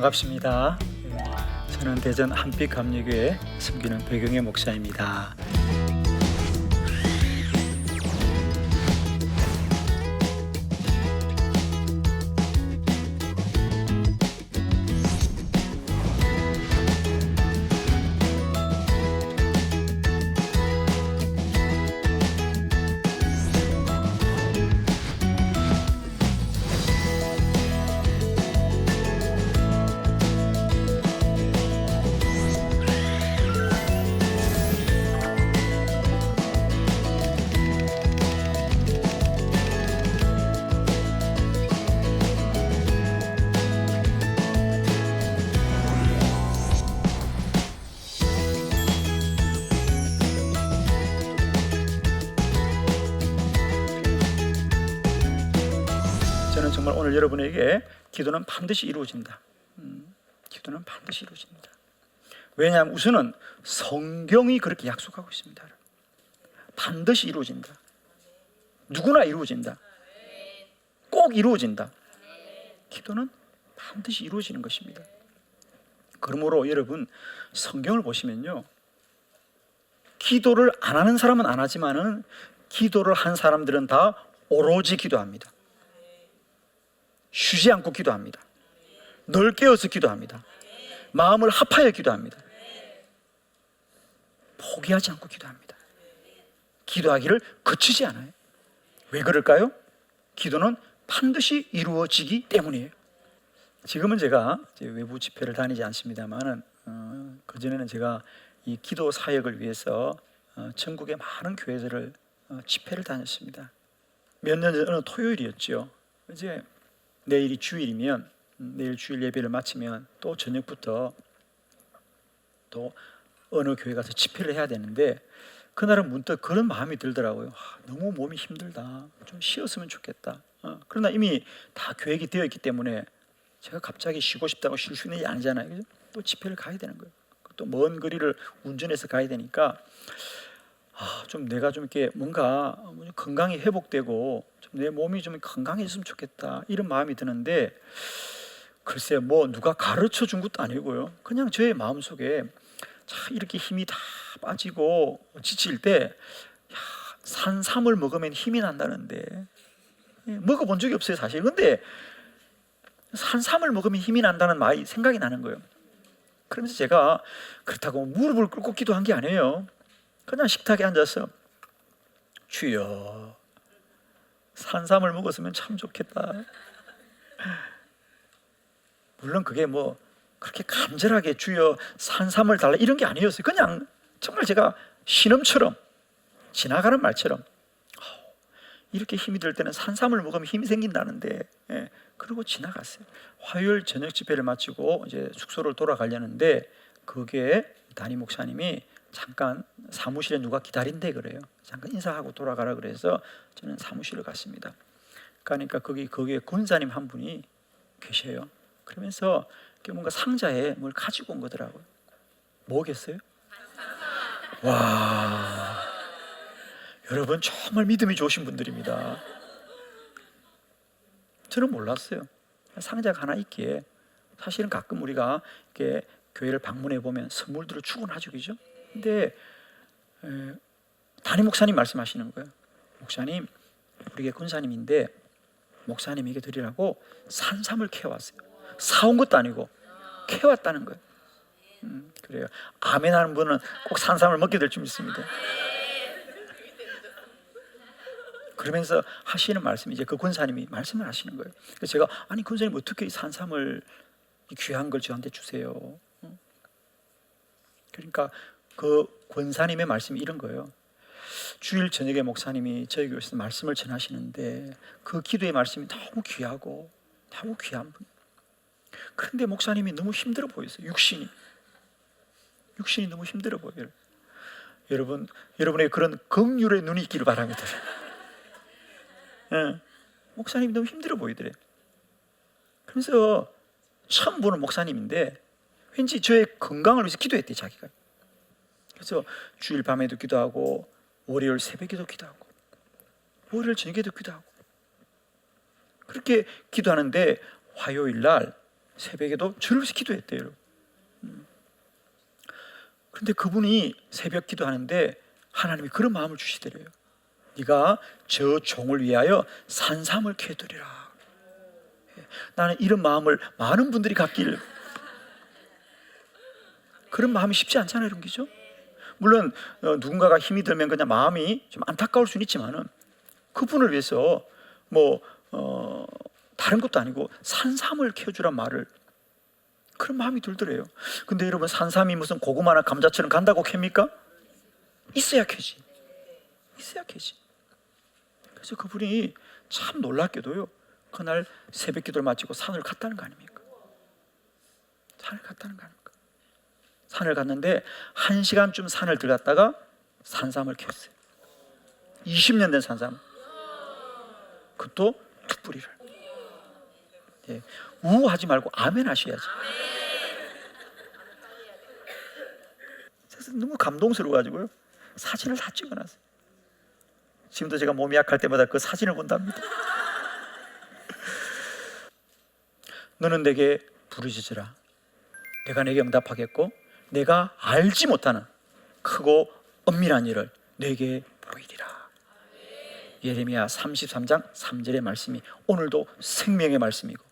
반갑습니다. 예, 저는 대전 한빛 감리교회 섬기는 배경의 목사입니다. 여러분에게 기도는 반드시 이루어진다. 음, 기도는 반드시 이루어집니다. 왜냐하면 우선은 성경이 그렇게 약속하고 있습니다. 반드시 이루어진다. 누구나 이루어진다. 꼭 이루어진다. 기도는 반드시 이루어지는 것입니다. 그러므로 여러분 성경을 보시면요. 기도를 안 하는 사람은 안 하지만은 기도를 한 사람들은 다 오로지 기도합니다. 쉬지 않고 기도합니다. 널 깨어서 기도합니다. 마음을 합하여 기도합니다. 포기하지 않고 기도합니다. 기도하기를 거치지 않아요. 왜 그럴까요? 기도는 반드시 이루어지기 때문이에요. 지금은 제가 외부 집회를 다니지 않습니다만은 어, 그 전에는 제가 이 기도 사역을 위해서 어, 전국의 많은 교회들을 어, 집회를 다녔습니다. 몇 년 전 어느 토요일이었죠. 이제 내일이 주일이면 음, 내일 주일 예배를 마치면 또 저녁부터 또 어느 교회 가서 집회를 해야 되는데 그날은 문득 그런 마음이 들더라고요. 아, 너무 몸이 힘들다. 좀 쉬었으면 좋겠다. 어, 그러나 이미 다 계획이 되어 있기 때문에 제가 갑자기 쉬고 싶다고 쉴 수 있는 게 아니잖아요. 그죠? 또 집회를 가야 되는 거예요. 또 먼 거리를 운전해서 가야 되니까 아, 좀 내가 좀 이렇게 뭔가 건강이 회복되고 좀 내 몸이 좀 건강해졌으면 좋겠다 이런 마음이 드는데 글쎄 뭐 누가 가르쳐 준 것도 아니고요. 그냥 저의 마음 속에 자 이렇게 힘이 다 빠지고 지칠 때 야, 산삼을 먹으면 힘이 난다는데 예, 먹어본 적이 없어요 사실. 근데 산삼을 먹으면 힘이 난다는 말이 생각이 나는 거예요. 그러면서 제가 그렇다고 무릎을 꿇고 기도한 게 아니에요. 그냥 식탁에 앉아서 주여 산삼을 먹었으면 참 좋겠다. 물론 그게 뭐 그렇게 간절하게 주여 산삼을 달라 이런 게 아니었어요. 그냥 정말 제가 신음처럼 지나가는 말처럼 어, 이렇게 힘이 들 때는 산삼을 먹으면 힘이 생긴다는데 예, 그러고 지나갔어요. 화요일 저녁 집회를 마치고 이제 숙소를 돌아가려는데 그게 담임 목사님이 잠깐 사무실에 누가 기다린대 그래요. 잠깐 인사하고 돌아가라 그래서 저는 사무실을 갔습니다. 가니까 거기 거기에 군사님 한 분이 계셔요. 그러면서 뭔가 상자에 뭘 가지고 온 거더라고요. 뭐겠어요? 와, 여러분 정말 믿음이 좋으신 분들입니다. 저는 몰랐어요. 상자가 하나 있기에 사실은 가끔 우리가 이렇게 교회를 방문해 보면 선물들을 주곤 하죠, 그죠? 근데 에, 담임 목사님 말씀하시는 거예요. 목사님, 우리게 군사님인데 목사님에게 드리라고 산삼을 캐왔어요. 사온 것도 아니고 캐왔다는 거예요. 음, 그래요. 아멘 하는 분은 꼭 산삼을 먹게 될 줄 믿습니다. 그러면서 하시는 말씀이 이제 그 권사님이 말씀을 하시는 거예요. 그래서 제가 아니 권사님 어떻게 이 산삼을 이 귀한 걸 저한테 주세요. 어? 그러니까 그 권사님의 말씀이 이런 거예요. 주일 저녁에 목사님이 저희 교회에서 말씀을 전하시는데 그 기도의 말씀이 너무 귀하고 너무 귀한 분. 그런데 목사님이 너무 힘들어 보였어요. 육신이 육신이 너무 힘들어 보여요. 여러분 여러분의 그런 긍휼의 눈이 있기를 바랍니다. 예. 목사님이 너무 힘들어 보이더래. 그래서 처음 보는 목사님인데 왠지 저의 건강을 위해서 기도했대 자기가. 그래서 주일 밤에도 기도하고 월요일 새벽에도 기도하고 월요일 저녁에도 기도하고 그렇게 기도하는데 화요일 날 새벽에도 주를 기도했대요. 음. 그런데 그분이 새벽 기도하는데 하나님이 그런 마음을 주시더래요. 네가 저 종을 위하여 산삼을 캐두리라. 예, 나는 이런 마음을 많은 분들이 갖길 그런 마음이 쉽지 않잖아요, 이런 게죠. 물론 어, 누군가가 힘이 들면 그냥 마음이 좀 안타까울 수는 있지만은 그분을 위해서 뭐 어, 다른 것도 아니고 산삼을 캐주란 말을 그런 마음이 들더래요. 근데 여러분 산삼이 무슨 고구마나 감자처럼 간다고 캡니까? 있어야 캐지. 있어야 캐지. 그래서 그분이 참 놀랍게도요. 그날 새벽 기도를 마치고 산을 갔다는 거 아닙니까? 산을 갔다는 거 아닙니까? 산을 갔는데 한 시간쯤 산을 들어갔다가 산삼을 켰어요. 20년 된 산삼. 그것도 두 뿌리를. 예, 우하지 말고 아멘 하셔야지. 그래서 너무 감동스러워가지고요. 사진을 다 찍어놨어요. 지금도 제가 몸이 약할 때마다 그 사진을 본답니다. 너는 내게 부르짖으라. 내가 내게 응답하겠고 내가 알지 못하는 크고 엄밀한 일을 내게 보이리라. 예레미야 33장 3절의 말씀이 오늘도 생명의 말씀이고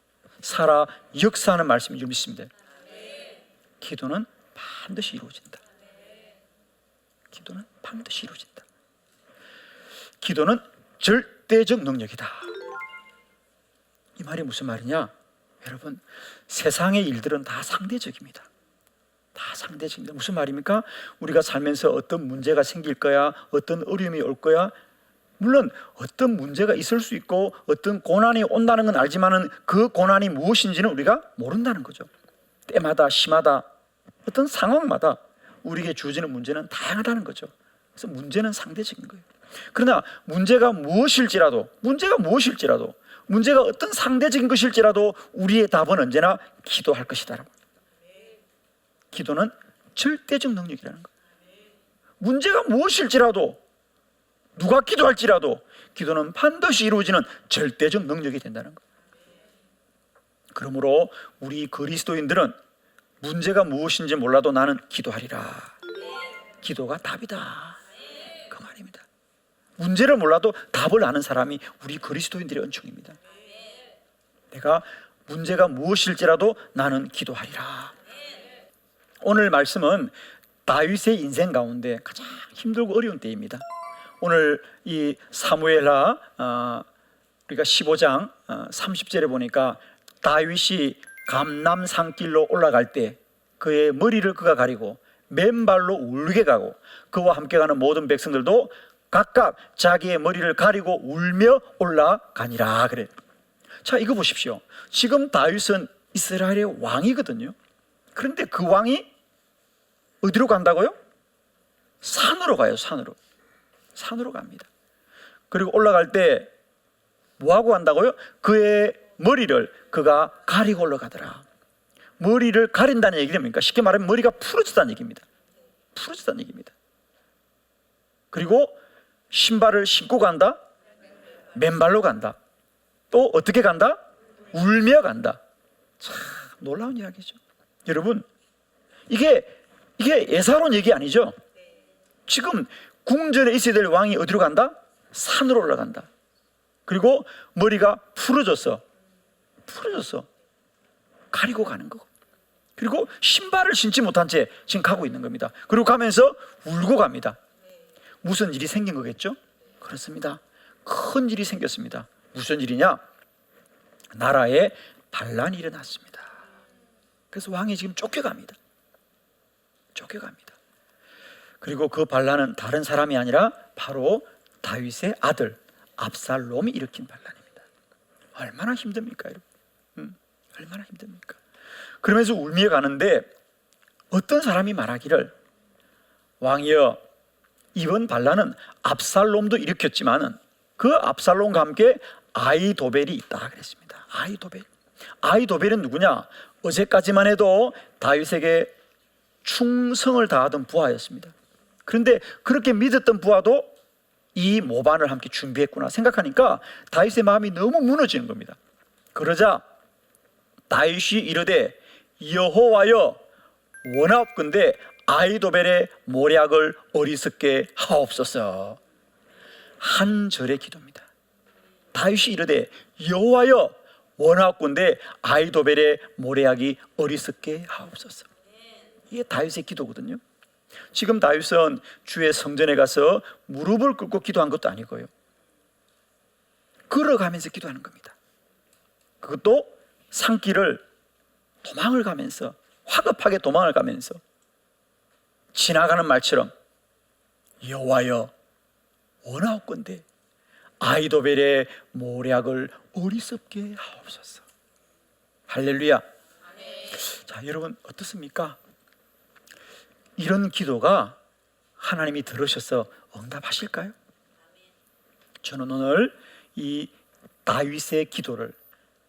살아 역사하는 말씀인 줄 믿습니다. 기도는 반드시 이루어진다. 기도는 반드시 이루어진다. 기도는 절대적 능력이다. 이 말이 무슨 말이냐? 여러분, 세상의 일들은 다 상대적입니다. 다 상대적입니다. 무슨 말입니까? 우리가 살면서 어떤 문제가 생길 거야, 어떤 어려움이 올 거야. 물론 어떤 문제가 있을 수 있고 어떤 고난이 온다는 건 알지만은 그 고난이 무엇인지는 우리가 모른다는 거죠. 때마다 심하다. 어떤 상황마다 우리에게 주어지는 문제는 다양하다는 거죠. 그래서 문제는 상대적인 거예요. 그러나 문제가 무엇일지라도 문제가 무엇일지라도 문제가 어떤 상대적인 것일지라도 우리의 답은 언제나 기도할 것이다라고. 기도는 절대적 능력이라는 거. 문제가 무엇일지라도 누가 기도할지라도 기도는 반드시 이루어지는 절대적 능력이 된다는 거. 그러므로 우리 그리스도인들은 문제가 무엇인지 몰라도 나는 기도하리라. 기도가 답이다. 그 말입니다. 문제를 몰라도 답을 아는 사람이 우리 그리스도인들의 은총입니다. 내가 문제가 무엇일지라도 나는 기도하리라. 오늘 말씀은 다윗의 인생 가운데 가장 힘들고 어려운 때입니다. 오늘 이 사무엘하 어, 우리가 15장 어, 30절에 보니까 다윗이 감남 산길로 올라갈 때 그의 머리를 그가 가리고 맨발로 울게 가고 그와 함께 가는 모든 백성들도 각각 자기의 머리를 가리고 울며 올라가니라 그래. 자 이거 보십시오. 지금 다윗은 이스라엘의 왕이거든요. 그런데 그 왕이 어디로 간다고요? 산으로 가요. 산으로. 산으로 갑니다. 그리고 올라갈 때 뭐하고 간다고요? 그의 머리를 그가 가리고 올라가더라. 머리를 가린다는 얘기는 뭡니까? 쉽게 말하면 머리가 풀어졌다는 얘기입니다. 풀어졌다는 얘기입니다. 그리고 신발을 신고 간다? 맨발로 간다. 또 어떻게 간다? 울며 간다. 참 놀라운 이야기죠. 여러분, 이게 이게 예사로운 얘기 아니죠? 지금 궁전에 있어야 될 왕이 어디로 간다? 산으로 올라간다. 그리고 머리가 풀어졌어. 풀어졌어. 가리고 가는 거. 그리고 신발을 신지 못한 채 지금 가고 있는 겁니다. 그리고 가면서 울고 갑니다. 무슨 일이 생긴 거겠죠? 그렇습니다. 큰 일이 생겼습니다. 무슨 일이냐? 나라에 반란이 일어났습니다. 그래서 왕이 지금 쫓겨갑니다. 쫓겨갑니다. 그리고 그 반란은 다른 사람이 아니라 바로 다윗의 아들 압살롬이 일으킨 반란입니다. 얼마나 힘듭니까, 여러분? 음, 얼마나 힘듭니까? 그러면서 울며 가는데 어떤 사람이 말하기를 왕이여 이번 반란은 압살롬도 일으켰지만은 그 압살롬과 함께 아이도벨이 있다 그랬습니다. 아이도벨. 아이도벨은 누구냐? 어제까지만 해도 다윗에게 충성을 다하던 부하였습니다. 그런데 그렇게 믿었던 부하도 이 모반을 함께 준비했구나 생각하니까 다윗의 마음이 너무 무너지는 겁니다. 그러자 다윗이 이르되 여호와여 원하옵건대 아이도벨의 모략을 어리석게 하옵소서. 한 절의 기도입니다. 다윗이 이르되 여호와여 원하옵건대 아이도벨의 모략이 어리석게 하옵소서. 이게 다윗의 기도거든요. 지금 다윗은 주의 성전에 가서 무릎을 꿇고 기도한 것도 아니고요. 걸어가면서 기도하는 겁니다. 그것도 산길을 도망을 가면서 화급하게 도망을 가면서 지나가는 말처럼 여호와여 원하옵건대 아이도벨의 모략을 어리석게 하옵소서. 할렐루야. 자, 여러분 어떻습니까? 이런 기도가 하나님이 들으셔서 응답하실까요? 저는 오늘 이 다윗의 기도를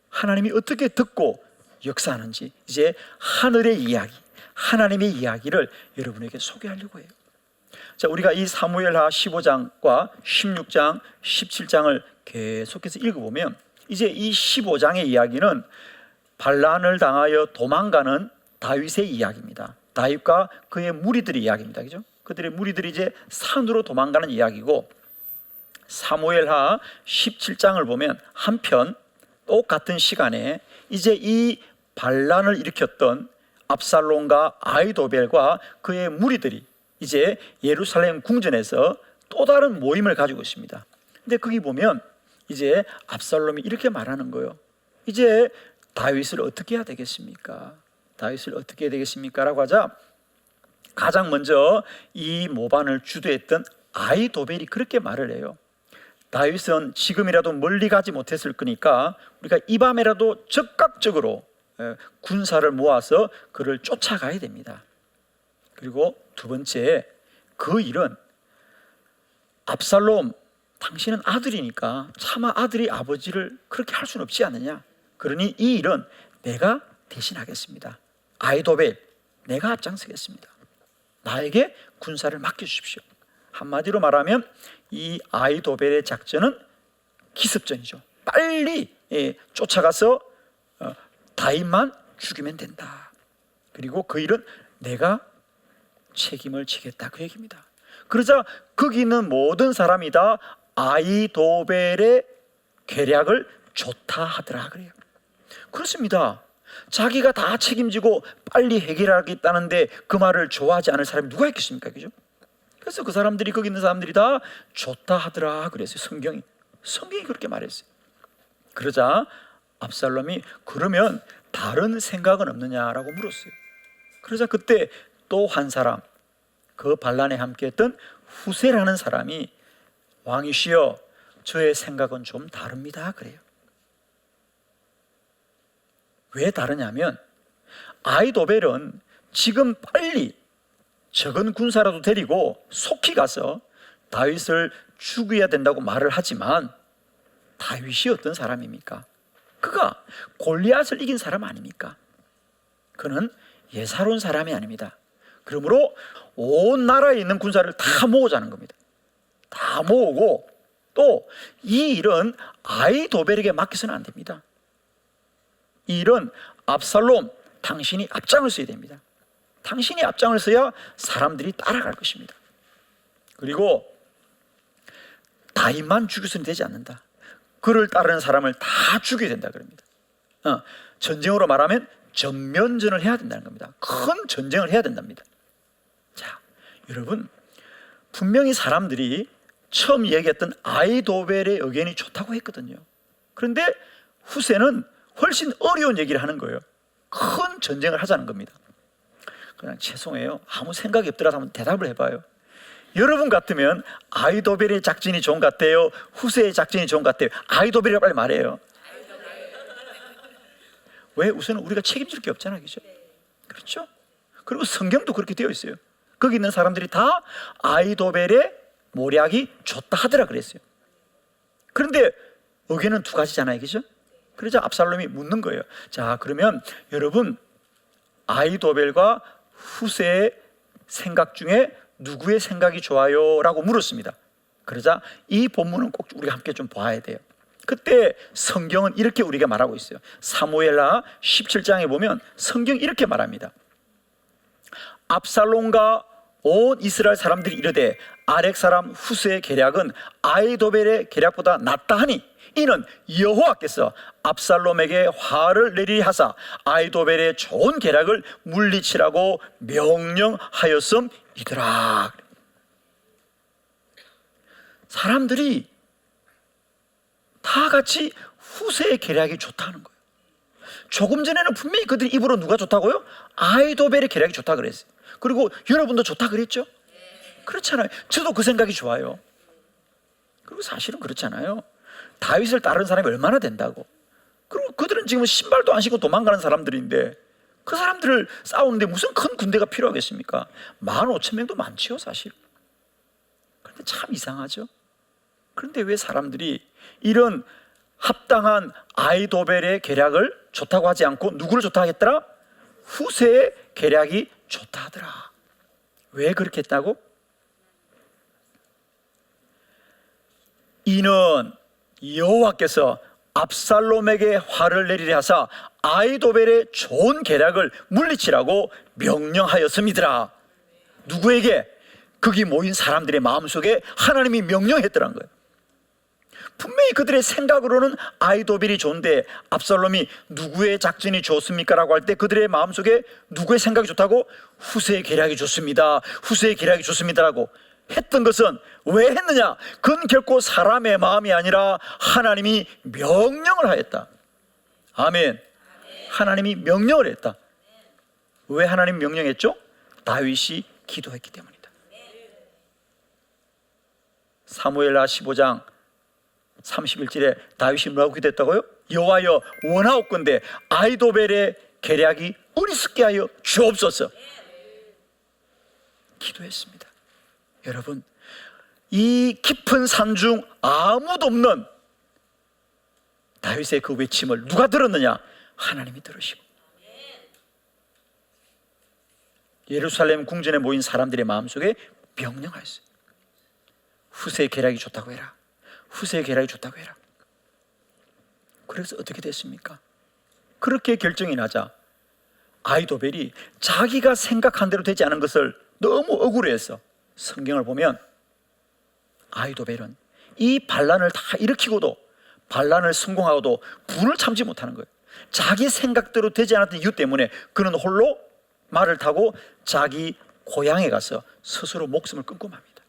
하나님이 어떻게 듣고 역사하는지 이제 하늘의 이야기, 하나님의 이야기를 여러분에게 소개하려고 해요. 자, 우리가 이 사무엘하 15장과 16장, 17장을 계속해서 읽어보면 이제 이 15장의 이야기는 반란을 당하여 도망가는 다윗의 이야기입니다. 다윗과 그의 무리들의 이야기입니다. 그죠? 그들의 무리들이 이제 산으로 도망가는 이야기고 사무엘하 17장을 보면 한편 똑같은 시간에 이제 이 반란을 일으켰던 압살롬과 아이도벨과 그의 무리들이 이제 예루살렘 궁전에서 또 다른 모임을 가지고 있습니다. 근데 거기 보면 이제 압살롬이 이렇게 말하는 거예요. 이제 다윗을 어떻게 해야 되겠습니까? 다윗을 어떻게 해야 되겠습니까? 라고 하자 가장 먼저 이 모반을 주도했던 아이 도벨이 그렇게 말을 해요. 다윗은 지금이라도 멀리 가지 못했을 거니까 우리가 이 밤에라도 적극적으로 예, 군사를 모아서 그를 쫓아가야 됩니다. 그리고 두 번째 그 일은 압살롬 당신은 아들이니까 차마 아들이 아버지를 그렇게 할 수는 없지 않느냐. 그러니 이 일은 내가 대신하겠습니다. 아이도벨 내가 앞장서겠습니다. 나에게 군사를 맡겨 주십시오. 한마디로 말하면 이 아이도벨의 작전은 기습전이죠. 빨리 예, 쫓아가서 어, 다윗만 죽이면 된다. 그리고 그 일은 내가 책임을 지겠다 그 얘기입니다. 그러자 거기 있는 모든 사람이 다 아이도벨의 계략을 좋다 하더라 그래요. 그렇습니다. 자기가 다 책임지고 빨리 해결하겠다는데 그 말을 좋아하지 않을 사람이 누가 있겠습니까? 그죠? 그래서 그 사람들이 거기 있는 사람들이 다 좋다 하더라 그랬어요. 성경이 성경이 그렇게 말했어요. 그러자 압살롬이 그러면 다른 생각은 없느냐라고 물었어요. 그러자 그때 또 한 사람 그 반란에 함께했던 후세라는 사람이 왕이시여 저의 생각은 좀 다릅니다 그래요. 왜 다르냐면 아이도벨은 지금 빨리 적은 군사라도 데리고 속히 가서 다윗을 죽여야 된다고 말을 하지만 다윗이 어떤 사람입니까? 그가 골리앗을 이긴 사람 아닙니까? 그는 예사로운 사람이 아닙니다. 그러므로 온 나라에 있는 군사를 다 모으자는 겁니다. 다 모으고 또 이 일은 아이도벨에게 맡겨서는 안 됩니다. 이 일은 압살롬 당신이 앞장을 서야 됩니다. 당신이 앞장을 서야 사람들이 따라갈 것입니다. 그리고 다윗만 죽여서는 되지 않는다. 그를 따르는 사람을 다 죽여야 된다 그럽니다. 어, 전쟁으로 말하면 전면전을 해야 된다는 겁니다. 큰 전쟁을 해야 된답니다. 자, 여러분 분명히 사람들이 처음 얘기했던 아이도벨의 의견이 좋다고 했거든요. 그런데 후세는 훨씬 어려운 얘기를 하는 거예요. 큰 전쟁을 하자는 겁니다. 그냥 죄송해요. 아무 생각이 없더라도 한번 대답을 해봐요. 여러분 같으면 아이도벨의 작전이 좋은 것 같아요. 후세의 작전이 좋은 것 같아요. 아이도벨이라고 빨리 말해요. 왜? 우선은 우리가 책임질 게 없잖아요. 그죠? 그렇죠? 그리고 성경도 그렇게 되어 있어요. 거기 있는 사람들이 다 아이도벨의 모략이 좋다 하더라 그랬어요. 그런데 의견은 두 가지잖아요. 그죠? 그러자 압살롬이 묻는 거예요. 자, 그러면 여러분 아이도벨과 후세의 생각 중에 누구의 생각이 좋아요? 라고 물었습니다. 그러자 이 본문은 꼭 우리가 함께 좀 봐야 돼요. 그때 성경은 이렇게 우리가 말하고 있어요. 사무엘하 17장에 보면 성경 이렇게 말합니다. 압살롬과 온 이스라엘 사람들이 이르되 아렉 사람 후스의 계략은 아이도벨의 계략보다 낫다 하니 이는 여호와께서 압살롬에게 화를 내리리 하사 아이도벨의 좋은 계략을 물리치라고 명령하였음이더라. 사람들이 다 같이 후세의 계략이 좋다는 거예요. 조금 전에는 분명히 그들이 입으로 누가 좋다고요? 아이도벨의 계략이 좋다 그랬어요. 그리고 여러분도 좋다 그랬죠? 그렇잖아요. 저도 그 생각이 좋아요. 그리고 사실은 그렇잖아요. 다윗을 따르는 사람이 얼마나 된다고. 그리고 그들은 지금 신발도 안 신고 도망가는 사람들인데 그 사람들을 싸우는데 무슨 큰 군대가 필요하겠습니까? 만 오천 명도 많지요, 사실. 그런데 참 이상하죠. 그런데 왜 사람들이 이런 합당한 아이도벨의 계략을 좋다고 하지 않고 누구를 좋다 하겠더라? 후세의 계략이 좋다 하더라. 왜 그렇게 했다고? 이는 여호와께서 압살롬에게 화를 내리려 하사 아이도벨의 좋은 계략을 물리치라고 명령하였음이더라. 누구에게? 거기 모인 사람들의 마음속에 하나님이 명령했더란 거예요. 분명히 그들의 생각으로는 아이도벨이 좋은데 압살롬이 누구의 작전이 좋습니까? 라고 할 때 그들의 마음속에 누구의 생각이 좋다고? 후세의 계략이 좋습니다. 후세의 계략이 좋습니다라고 했던 것은 왜 했느냐? 그건 결코 사람의 마음이 아니라 하나님이 명령을 하였다. 아멘. 하나님이 명령을 했다. 왜 하나님 명령했죠? 다윗이 기도했기 때문이다. 사무엘하 15장 31절에 다윗이 뭐라고 기도했다고요? 여호와여 원하옵건대 아이도벨의 계략이 어리석게 하여 주옵소서. 기도했습니다. 여러분, 이 깊은 산 중 아무도 없는 다윗의 그 외침을 누가 들었느냐? 하나님이 들으시고. 예루살렘 궁전에 모인 사람들의 마음속에 명령하였어요. 후세의 계략이 좋다고 해라. 후세의 계략이 좋다고 해라. 그래서 어떻게 됐습니까? 그렇게 결정이 나자 아이도벨이 자기가 생각한 대로 되지 않은 것을 너무 억울해해서 성경을 보면 아이도벨은 이 반란을 다 일으키고도 반란을 성공하고도 분을 참지 못하는 거예요. 자기 생각대로 되지 않았던 이유 때문에 그는 홀로 말을 타고 자기 고향에 가서 스스로 목숨을 끊고 맙니다.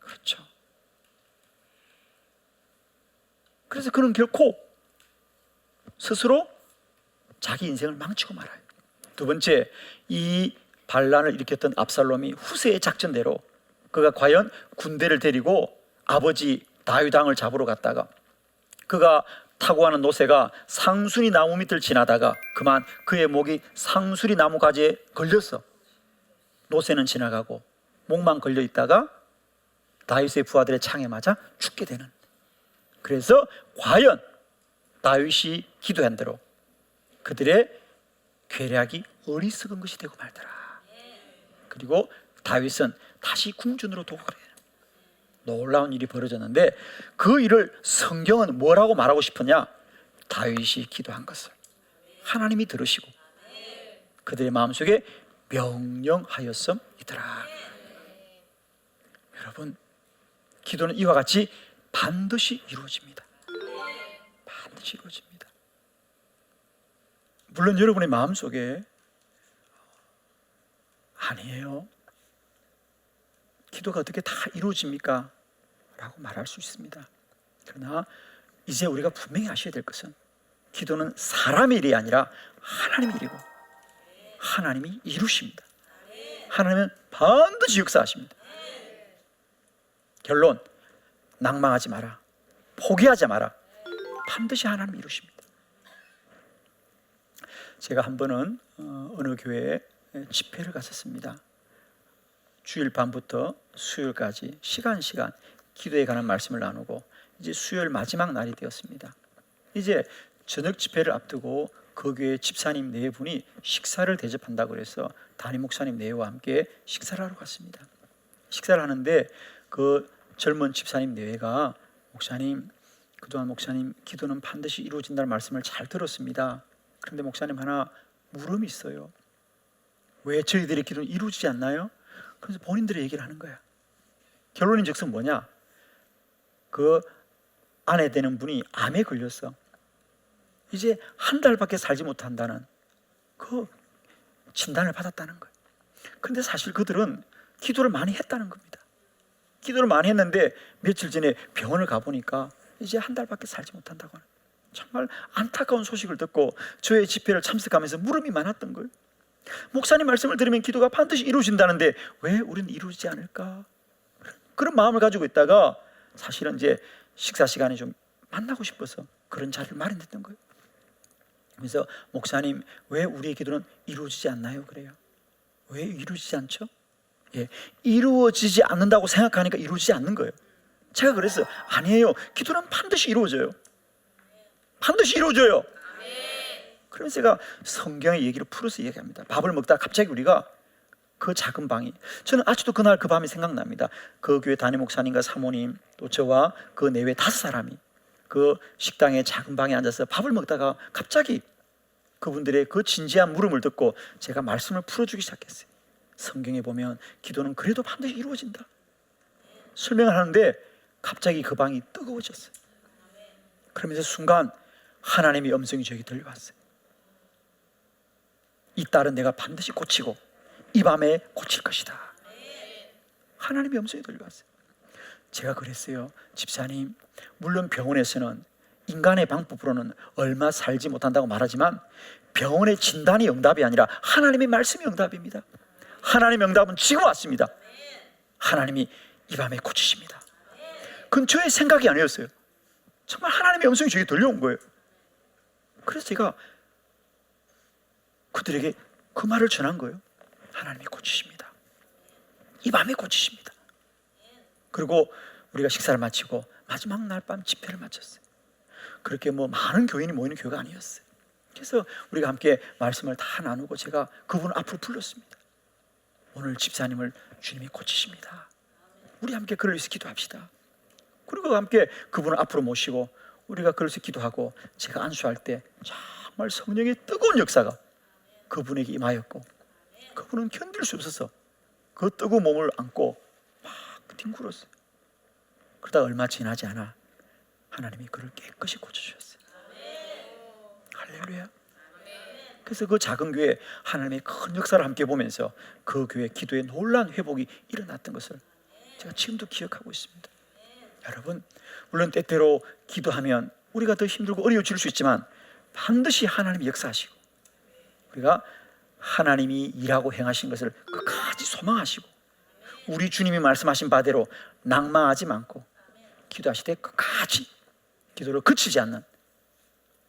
그렇죠. 그래서 그는 결코 스스로 자기 인생을 망치고 말아요. 두 번째, 이 반란을 일으켰던 압살롬이 후세의 작전대로 그가 과연 군대를 데리고 아버지 다윗 왕을 잡으러 갔다가 그가 타고 가는 노새가 상수리 나무 밑을 지나다가 그만 그의 목이 상수리 나무 가지에 걸렸어. 노새는 지나가고 목만 걸려 있다가 다윗의 부하들의 창에 맞아 죽게 되는. 그래서 과연 다윗이 기도한 대로 그들의 괴략이 어리석은 것이 되고 말더라. 그리고 다윗은 다시 궁전으로 도곡을 해요. 놀라운 일이 벌어졌는데 그 일을 성경은 뭐라고 말하고 싶으냐? 다윗이 기도한 것을 하나님이 들으시고 그들의 마음속에 명령하였음이더라. 여러분, 기도는 이와 같이 반드시 이루어집니다. 반드시 이루어집니다. 물론 여러분의 마음속에 아니에요. 기도가 어떻게 다 이루어집니까? 라고 말할 수 있습니다. 그러나 이제 우리가 분명히 아셔야 될 것은 기도는 사람의 일이 아니라 하나님의 일이고 하나님이 이루십니다. 하나님은 반드시 역사하십니다. 결론 낭망하지 마라. 포기하지 마라. 반드시 하나님 이루십니다. 제가 한 번은 어, 어느 교회에 집회를 갔었습니다. 주일 밤부터 수요일까지 시간 시간 기도에 관한 말씀을 나누고 이제 수요일 마지막 날이 되었습니다. 이제 저녁 집회를 앞두고 그 교회 집사님 네 분이 식사를 대접한다고 그래서 담임 목사님 네와 함께 식사를 하러 갔습니다. 식사를 하는데 그 젊은 집사님 네가 목사님 그동안 목사님 기도는 반드시 이루어진다는 말씀을 잘 들었습니다. 그런데 목사님 하나 물음이 있어요. 왜 저희들의 기도는 이루어지지 않나요? 그래서 본인들이 얘기를 하는 거야. 결론인즉슨 뭐냐? 그 아내 되는 분이 암에 걸렸어. 이제 한 달밖에 살지 못한다는 그 진단을 받았다는 거예요. 근데 사실 그들은 기도를 많이 했다는 겁니다. 기도를 많이 했는데 며칠 전에 병원을 가보니까 이제 한 달밖에 살지 못한다고 하는 정말 안타까운 소식을 듣고 저의 집회를 참석하면서 물음이 많았던 거예요. 목사님 말씀을 들으면 기도가 반드시 이루어진다는데 왜 우리는 이루어지지 않을까? 그런 마음을 가지고 있다가 사실은 이제 식사 시간에 좀 만나고 싶어서 그런 자리를 마련했던 거예요. 그래서 목사님 왜 우리의 기도는 이루어지지 않나요? 그래요. 왜 이루어지지 않죠? 예, 이루어지지 않는다고 생각하니까 이루어지지 않는 거예요. 제가 그랬어요. 아니에요. 기도는 반드시 이루어져요. 반드시 이루어져요. 그러면서 제가 성경의 얘기를 풀어서 얘기합니다. 밥을 먹다가 갑자기 우리가 그 작은 방이 저는 아직도 그날 그 밤이 생각납니다. 그 교회 담임 목사님과 사모님 또 저와 그 내외 다섯 사람이 그 식당의 작은 방에 앉아서 밥을 먹다가 갑자기 그분들의 그 진지한 물음을 듣고 제가 말씀을 풀어주기 시작했어요. 성경에 보면 기도는 그래도 반드시 이루어진다. 설명을 하는데 갑자기 그 방이 뜨거워졌어요. 그러면서 순간 하나님의 음성이 저에게 들려왔어요. 이 딸은 내가 반드시 고치고 이 밤에 고칠 것이다. 하나님의 음성이 들려왔어요. 제가 그랬어요. 집사님, 물론 병원에서는 인간의 방법으로는 얼마 살지 못한다고 말하지만 병원의 진단이 응답이 아니라 하나님의 말씀이 응답입니다. 하나님의 응답은 지금 왔습니다. 하나님이 이 밤에 고치십니다. 그건 저의 생각이 아니었어요. 정말 하나님의 음성이 저에게 들려온 거예요. 그래서 제가 그들에게 그 말을 전한 거예요. 하나님이 고치십니다. 이 밤에 고치십니다. 그리고 우리가 식사를 마치고 마지막 날 밤 집회를 마쳤어요. 그렇게 뭐 많은 교인이 모이는 교회가 아니었어요. 그래서 우리가 함께 말씀을 다 나누고 제가 그분을 앞으로 불렀습니다. 오늘 집사님을 주님이 고치십니다. 우리 함께 그를 위해서 기도합시다. 그리고 함께 그분을 앞으로 모시고 우리가 그를 위해서 기도하고 제가 안수할 때 정말 성령의 뜨거운 역사가 그분에게 임하였고 그분은 견딜 수 없어서 그 뜨거운 몸을 안고 막 뒹굴었어요. 그러다 얼마 지나지 않아 하나님이 그를 깨끗이 고쳐주셨어요. 할렐루야. 그래서 그 작은 교회 하나님의 큰 역사를 함께 보면서 그 교회 기도의 놀란 회복이 일어났던 것을 제가 지금도 기억하고 있습니다. 여러분, 물론 때때로 기도하면 우리가 더 힘들고 어려워질 수 있지만 반드시 하나님이 역사하시고 우리가 하나님이 일하고 행하신 것을 끝까지 소망하시고 우리 주님이 말씀하신 바대로 낭망하지 않고 기도하실 때 끝까지 기도를 그치지 않는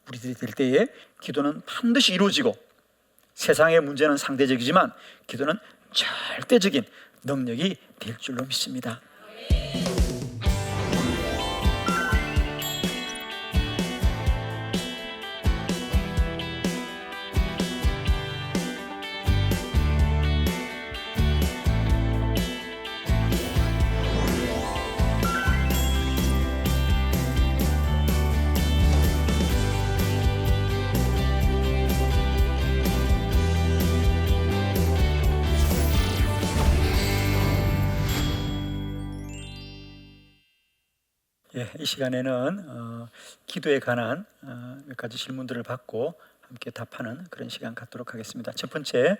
우리들이 될 때에 기도는 반드시 이루어지고 세상의 문제는 상대적이지만 기도는 절대적인 능력이 될 줄로 믿습니다. 이 시간에는 어, 기도에 관한 어, 몇 가지 질문들을 받고 함께 답하는 그런 시간 갖도록 하겠습니다. 첫 번째,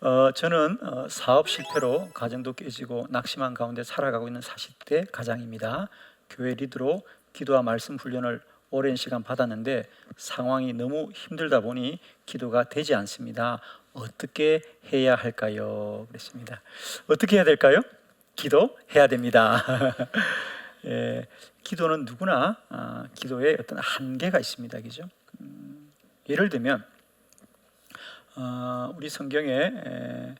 어, 저는 어, 사업 실패로 가정도 깨지고 낙심한 가운데 살아가고 있는 40대 가장입니다. 교회 리드로 기도와 말씀 훈련을 오랜 시간 받았는데 상황이 너무 힘들다 보니 기도가 되지 않습니다. 어떻게 해야 할까요? 그랬습니다. 어떻게 해야 될까요? 기도해야 됩니다. 예, 기도는 누구나 아, 기도에 어떤 한계가 있습니다, 그죠? 음, 예를 들면 어, 우리 성경에 에,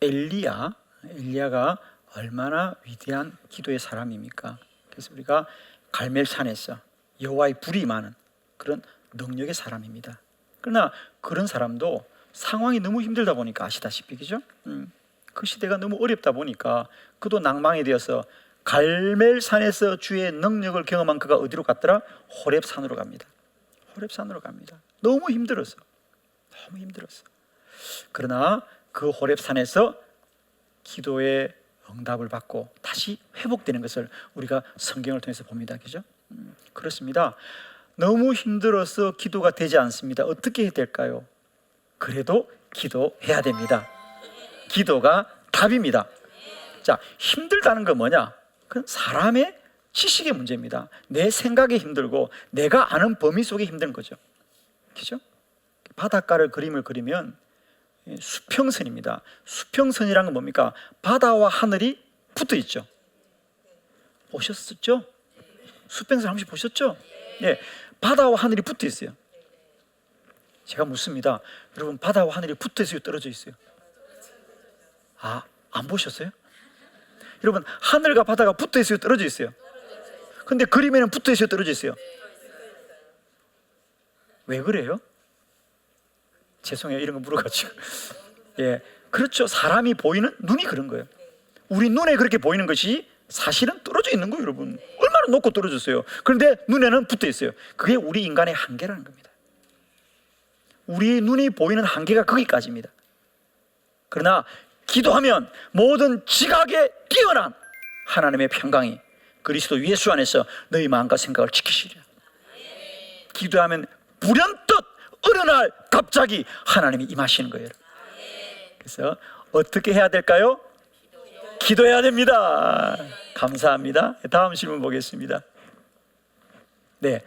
엘리야, 엘리야가 얼마나 위대한 기도의 사람입니까? 그래서 우리가 갈멜산에서 여호와의 불이 임하는 그런 능력의 사람입니다. 그러나 그런 사람도 상황이 너무 힘들다 보니까 아시다시피 그죠? 음, 그 시대가 너무 어렵다 보니까 그도 낭망이 되어서 갈멜산에서 주의 능력을 경험한 그가 어디로 갔더라? 호렙산으로 갑니다. 호렙산으로 갑니다. 너무 힘들었어. 너무 힘들었어. 그러나 그 호렙산에서 기도의 응답을 받고 다시 회복되는 것을 우리가 성경을 통해서 봅니다. 그죠? 음, 그렇습니다. 너무 힘들어서 기도가 되지 않습니다. 어떻게 해야 될까요? 그래도 기도해야 됩니다. 기도가 답입니다. 자, 힘들다는 건 뭐냐? 그건 사람의 지식의 문제입니다. 내 생각에 힘들고 내가 아는 범위 속에 힘든 거죠. 그죠? 바닷가를 그림을 그리면 수평선입니다. 수평선이란 건 뭡니까? 바다와 하늘이 붙어 있죠. 보셨었죠? 수평선 한번 보셨죠? 예. 바다와 하늘이 붙어 있어요. 제가 묻습니다. 여러분 바다와 하늘이 붙어 있어요, 떨어져 있어요? 아, 안 보셨어요? 여러분 하늘과 바다가 붙어 있어요, 떨어져 있어요? 근데 그림에는 붙어 있어요, 떨어져 있어요? 왜 그래요? 죄송해요, 이런 거 물어가지고. 예, 그렇죠. 사람이 보이는 눈이 그런 거예요. 우리 눈에 그렇게 보이는 것이 사실은 떨어져 있는 거예요, 여러분. 얼마나 높고 떨어졌어요. 그런데 눈에는 붙어 있어요. 그게 우리 인간의 한계라는 겁니다. 우리 눈이 보이는 한계가 거기까지입니다. 그러나 기도하면 모든 지각에 뛰어난 하나님의 평강이 그리스도 예수 안에서 너희 마음과 생각을 지키시리라. 기도하면 불현듯 어느 날 갑자기 하나님이 임하시는 거예요. 그래서 어떻게 해야 될까요? 기도해야 됩니다. 감사합니다. 다음 질문 보겠습니다. 네.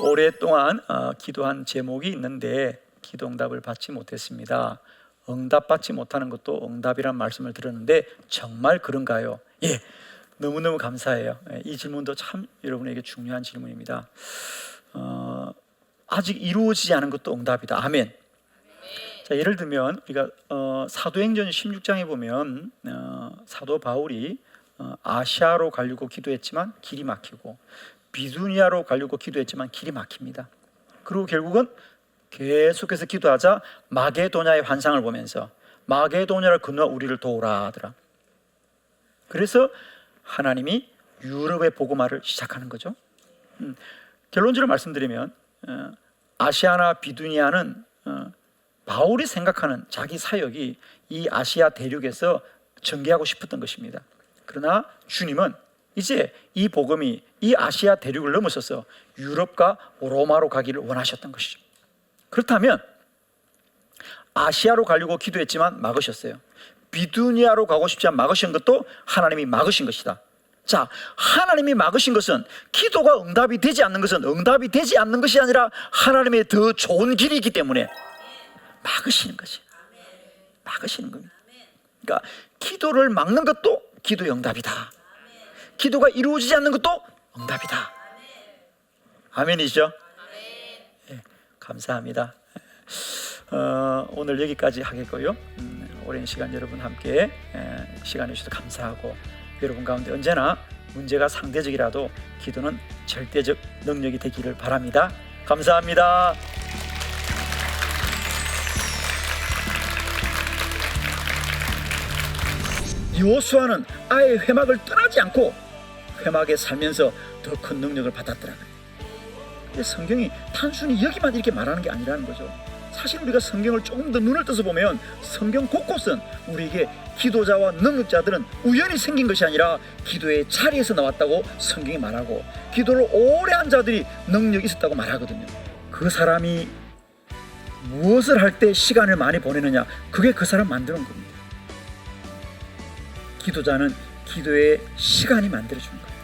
오랫동안 어, 기도한 제목이 있는데 기도 응답을 받지 못했습니다. 응답 받지 못하는 것도 응답이란 말씀을 들었는데 정말 그런가요? 예. 너무너무 감사해요. 예, 이 질문도 참 여러분에게 중요한 질문입니다. 어, 아직 이루어지지 않은 것도 응답이다. 아멘. 자, 예를 들면 우리가 어, 사도행전 16장에 보면 어, 사도 바울이 어, 아시아로 가려고 기도했지만 길이 막히고 비두니아로 가려고 기도했지만 길이 막힙니다. 그리고 결국은 계속해서 기도하자 마게도냐의 환상을 보면서 마게도냐를 건너 우리를 도우라 하더라. 그래서 하나님이 유럽의 복음화를 시작하는 거죠. 음, 결론적으로 말씀드리면 어, 아시아나 비두니아는 어, 바울이 생각하는 자기 사역이 이 아시아 대륙에서 전개하고 싶었던 것입니다. 그러나 주님은 이제 이 복음이 이 아시아 대륙을 넘어서서 유럽과 로마로 가기를 원하셨던 것이죠. 그렇다면 아시아로 가려고 기도했지만 막으셨어요. 비두니아로 가고 싶지 않 막으신 것도 하나님이 막으신 것이다. 자, 하나님이 막으신 것은 기도가 응답이 되지 않는 것은 응답이 되지 않는 것이 아니라 하나님의 더 좋은 길이 있기 때문에 막으시는 거지. 막으시는 겁니다. 그러니까 기도를 막는 것도 기도 응답이다. 기도가 이루어지지 않는 것도 응답이다. 아멘이죠? 예, 감사합니다. 어, 오늘 여기까지 하겠고요. 음, 오랜 시간 여러분 함께 에, 시간 내주셔서 감사하고 여러분 가운데 언제나 문제가 상대적이라도 기도는 절대적 능력이 되기를 바랍니다. 감사합니다. 요수아는 아예 회막을 떠나지 않고 회막에 살면서 더 큰 능력을 받았더라고요. 성경이 단순히 여기만 이렇게 말하는 게 아니라는 거죠. 사실 우리가 성경을 조금 더 눈을 떠서 보면 성경 곳곳은 우리에게 기도자와 능력자들은 우연히 생긴 것이 아니라 기도의 자리에서 나왔다고 성경이 말하고 기도를 오래 한 자들이 능력이 있었다고 말하거든요. 그 사람이 무엇을 할 때 시간을 많이 보내느냐 그게 그 사람 만드는 겁니다. 기도자는 기도의 시간이 만들어주는 거예요.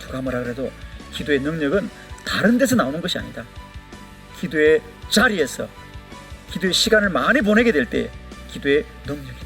누가 뭐라 그래도 기도의 능력은 다른 데서 나오는 것이 아니다. 기도의 자리에서 기도의 시간을 많이 보내게 될 때 기도의 능력이